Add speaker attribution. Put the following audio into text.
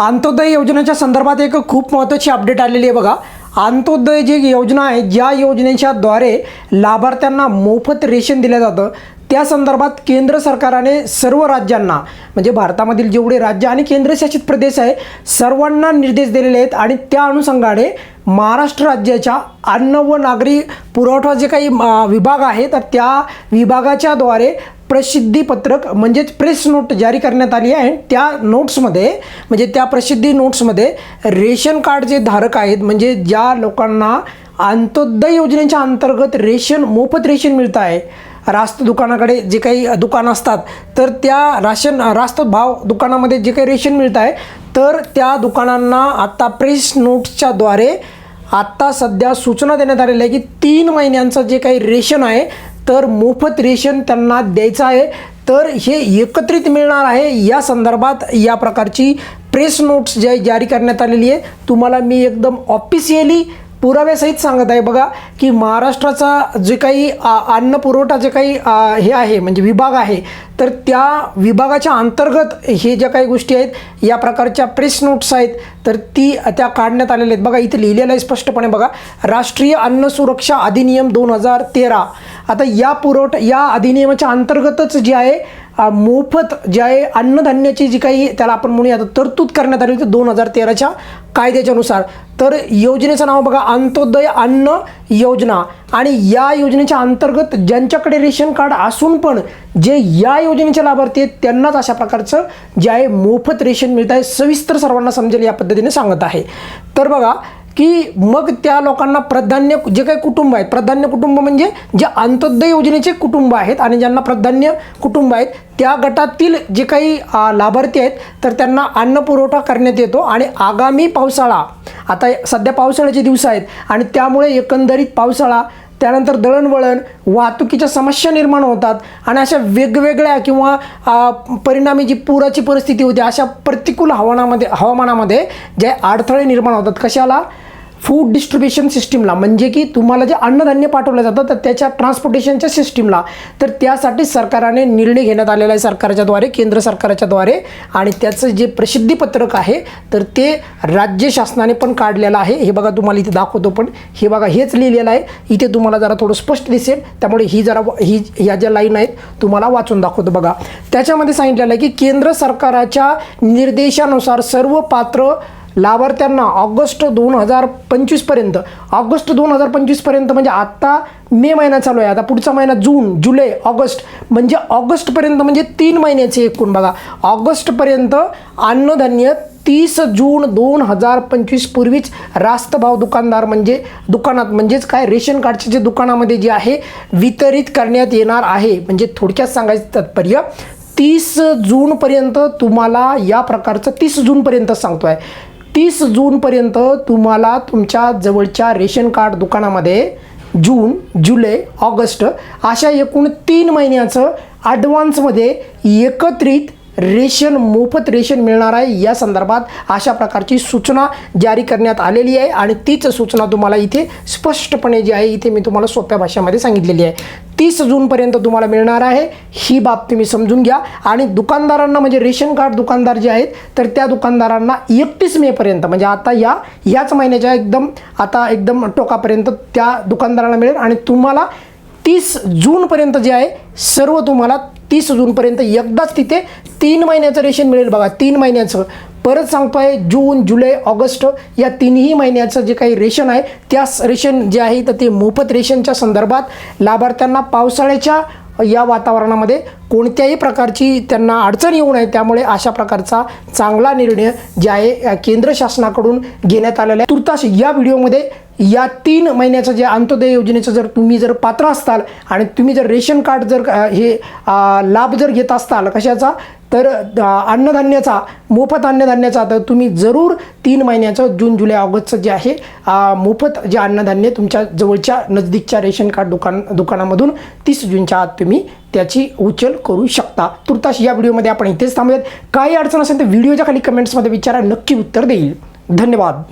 Speaker 1: अंत्योदय योजनेच्या संदर्भात एक खूप महत्त्वाची अपडेट आलेली आहे बघा. अंत्योदय जी योजना आहे ज्या योजनेच्या द्वारे लाभार्थ्यांना मोफत रेशन दिलं जातं. त्या संदर्भात केंद्र सरकाराने सर्व राज्यांना म्हणजे भारतामधील जेवढे राज्य आणि केंद्रशासित प्रदेश आहे सर्वांना निर्देश दिलेले आहेत आणि त्या अनुषंगाने महाराष्ट्र राज्याच्या अन्न व नागरी पुरवठा जे काही विभाग आहे तर त्या विभागाच्याद्वारे प्रसिद्धी पत्रक म्हणजेच प्रेस नोट जारी करण्यात आली आहे. त्या नोट्समध्ये म्हणजे त्या प्रसिद्धी नोट्समध्ये रेशन कार्ड जे धारक आहेत म्हणजे ज्या लोकांना अंत्योदय योजनेच्या अंतर्गत रेशन मोफत रेशन मिळतं आहे रास्त दुकानाकडे जे काही दुकानं असतात तर त्या राशन रास्त भाव दुकानामध्ये जे काही रेशन मिळतं आहे तर त्या दुकानांना आत्ता प्रेस नोट्सच्याद्वारे आत्ता सध्या सूचना देण्यात आलेल्या आहे की तीन महिन्यांचं जे काही रेशन आहे तर मोफत रेशन त्यांना द्यायचं आहे. तर हे एकत्रित मिळणार आहे. या संदर्भात या प्रकारची प्रेस नोट्स जे जारी करण्यात आलेली आहे. तुम्हाला मी एकदम ऑफिशियली पुराव्यासहित सांगत आहे. बघा की महाराष्ट्राचा जे काही आ, अन्न पुरवठा जे काही हे आहे म्हणजे विभाग आहे तर त्या विभागाच्या अंतर्गत हे ज्या काही गोष्टी आहेत या प्रकारच्या प्रेस नोट्स आहेत तर ती त्या काढण्यात आलेल्या आहेत. बघा इथे लिहिलेलं आहे स्पष्टपणे बघा राष्ट्रीय अन्न सुरक्षा अधिनियम दोन हजार तेरा. आता या पुरवठा या अधिनियमाच्या अंतर्गतच जे आहे मोफत जे आहे अन्नधान्याची जी काही त्याला आपण म्हणूया तरतूद करण्यात आली होती दोन हजार तेराच्या कायद्याच्यानुसार. तर योजनेचं नाव बघा अंत्योदय अन्न योजना. आणि या योजनेच्या अंतर्गत ज्यांच्याकडे रेशन कार्ड असून पण जे या योजनेचे लाभार्थी आहेत त्यांनाच अशा प्रकारचं जे आहे मोफत रेशन मिळत आहे सविस्तर सर्वांना समजेल या पद्धतीने सांगत आहे. तर बघा की मग त्या लोकांना प्राधान्य जे काही कुटुंब आहेत प्राधान्य कुटुंब म्हणजे जे अंत्योदय योजनेचे कुटुंब आहेत आणि ज्यांना प्राधान्य कुटुंब आहेत त्या गटातील जे काही लाभार्थी आहेत तर त्यांना अन्न पुरवठा करण्यात येतो आणि आगामी पावसाळा आता सध्या पावसाळ्याचे दिवस आहेत आणि त्यामुळे एकंदरीत पावसाळा त्यानंतर दळणवळण वाहतुकीच्या समस्या निर्माण होतात आणि अशा वेगवेगळ्या किंवा परिणामी जी पुराची परिस्थिती होती अशा प्रतिकूल हवामानामध्ये हवामानामध्ये जे अडथळे निर्माण होतात कशाला? फूड डिस्ट्रीब्युशन सिस्टीमला म्हणजे की तुम्हाला जे अन्नधान्य पाठवलं जातं तर त्याच्या ट्रान्सपोर्टेशनच्या सिस्टीमला तर त्यासाठी सरकारने निर्णय घेण्यात आलेला आहे सरकारच्याद्वारे केंद्र सरकारच्याद्वारे आणि त्याचं जे प्रसिद्धीपत्रक आहे तर ते राज्य शासनाने पण काढलेलं आहे. हे बघा तुम्हाला इथे दाखवतो पण. हे बघा हेच लिहिलेलं आहे. इथे तुम्हाला जरा थोडं स्पष्ट दिसेल. त्यामुळे ही जरा ही ह्या ज्या लाईन आहेत तुम्हाला वाचून दाखवतो बघा. त्याच्यामध्ये सांगितलेलं आहे की केंद्र सरकारच्या निर्देशानुसार सर्व पात्र लाभार्थ्यांना ऑगस्ट दोन हजार पंचवीसपर्यंत ऑगस्ट दोन हजार पंचवीसपर्यंत म्हणजे आत्ता मे महिना चालू आहे. आता पुढचा महिना जून जुलै ऑगस्ट म्हणजे ऑगस्टपर्यंत म्हणजे तीन महिन्याचे एकूण बघा. ऑगस्टपर्यंत अन्नधान्य तीस जून दोन हजार पंचवीस पूर्वीच रास्त भाव दुकानदार म्हणजे दुकानात म्हणजेच काय? रेशन कार्डचे जे दुकानामध्ये जे आहे वितरित करण्यात येणार आहे. म्हणजे थोडक्यात सांगायचं तात्पर्य तीस जूनपर्यंत तुम्हाला या प्रकारचं तीस जूनपर्यंत सांगतो आहे तीस जूनपर्यंत तुम्हाला तुमच्या जवळच्या रेशन कार्ड दुकानामध्ये जून जुलै ऑगस्ट अशा एकूण तीन महिन्याचं ॲडव्हान्समध्ये एकत्रित रेशन मोफत रेशन मिळणार आहे. या संदर्भात अशा प्रकारची सूचना जारी करण्यात आलेली आहे आणि तीच सूचना तुम्हाला इथे स्पष्टपणे जी आहे इथे मी तुम्हाला सोप्या भाषेमध्ये सांगितलेली आहे. तीस जूनपर्यंत तुम्हाला मिळणार आहे. ही बाब तुम्ही समजून घ्या. आणि दुकानदारांना म्हणजे रेशन कार्ड दुकानदार जे आहेत तर त्या दुकानदारांना एकतीस मेपर्यंत म्हणजे आता या ह्याच महिन्याच्या एकदम आता एकदम टोकापर्यंत त्या दुकानदारांना मिळेल आणि तुम्हाला तीस जूनपर्यंत जे आहे सर्व तुम्हाला तीस जूनपर्यंत एकदाच तिथे तीन महिन्याचं रेशन मिळेल बघा तीन महिन्याचं. परत सांगतोय जून जुलै ऑगस्ट या तिन्ही महिन्याचं जे काही रेशन आहे त्या रेशन जे आहे तर ते मोफत रेशनच्या संदर्भात लाभार्थ्यांना पावसाळ्याच्या या वातावरणामध्ये कोणत्याही प्रकारची त्यांना अडचण येऊ नये त्यामुळे अशा प्रकारचा चांगला निर्णय जे आहे केंद्र शासनाकडून घेण्यात आलेला आहे. तुर्तास या व्हिडिओमध्ये या तीन महिन्याचं जे अंत्योदय योजनेचं जर तुम्ही जर पात्र असताल आणि तुम्ही जर रेशन कार्ड जर हे लाभ जर घेत असताल कशाचा तर अन्नधान्याचा मोफत अन्नधान्याचा तर तुम्ही जरूर तीन महिन्याचं जून जुलै ऑगस्टचं जे आहे मोफत जे अन्नधान्य तुमच्या जवळच्या नजदीकच्या रेशन कार्ड दुकान दुकानामधून तीस जूनच्या आत तुम्ही त्याची उचल करू शकता. तुर्तास या व्हिडिओमध्ये आपण इथेच थांबूयात. काही अडचण असेल तर व्हिडिओच्या खाली कमेंट्समध्ये विचारा. नक्की उत्तर देईल. धन्यवाद.